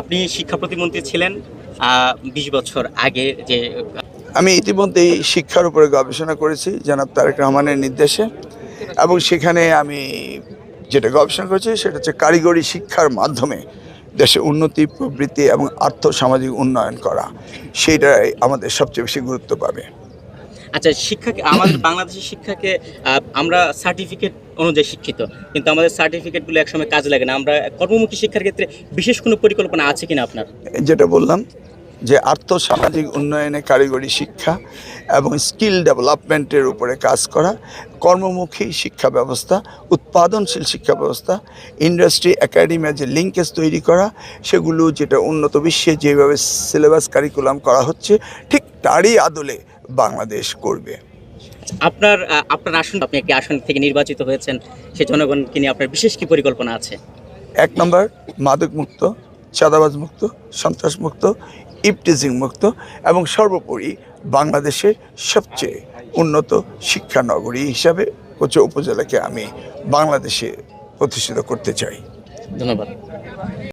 আপনি শিক্ষা প্রতিমন্ত্রী ছিলেন বিশ বছর আগে যে, আমি ইতিমধ্যেই শিক্ষার উপরে গবেষণা করেছি, জনাব তারেক রহমানের নির্দেশে। এবং সেখানে আমি যেটা গবেষণা করেছি, সেটা হচ্ছে কারিগরি শিক্ষার মাধ্যমে দেশে উন্নতি, প্রবৃত্তি এবং আর্থ সামাজিক উন্নয়ন করা। সেইটাই আমাদের সবচেয়ে বেশি গুরুত্ব পাবে। আচ্ছা শিক্ষাকে, আমাদের বাংলাদেশের শিক্ষাকে আমরা সার্টিফিকেট অনুযায়ী শিক্ষিত, কিন্তু আমাদের সার্টিফিকেটগুলো একসময় কাজে লাগে না। আমরা কর্মমুখী শিক্ষার ক্ষেত্রে বিশেষ কোনো পরিকল্পনা আছে কিনা আপনার? যেটা বললাম, যে আর্থ সামাজিক উন্নয়নে কারিগরি শিক্ষা এবং স্কিল ডেভেলপমেন্টের উপরে কাজ করা, কর্মমুখী শিক্ষা ব্যবস্থা, উৎপাদনশীল শিক্ষা ব্যবস্থা, ইন্ডাস্ট্রি একাডেমির যে লিঙ্কেজ তৈরি করা, সেগুলো যেটা উন্নত বিশ্বে যেভাবে সিলেবাস কারিকুলাম করা হচ্ছে, ঠিক তারই আদলে বাংলাদেশ করবে। আপনার আপনার আসন আপনি একটি আসন থেকে নির্বাচিত হয়েছেন? সেই জনগণকে নিয়ে আপনার বিশেষ কি পরিকল্পনা আছে? এক নম্বর মাদক মুক্ত চাঁদাবাজ মুক্ত সন্ত্রাস মুক্ত ইপটিজিং মুক্ত এবং সর্বোপরি বাংলাদেশের সবচেয়ে উন্নত শিক্ষা নগরী হিসাবে কোচা উপজেলাকে আমি বাংলাদেশে প্রতিষ্ঠিত করতে চাই। ধন্যবাদ।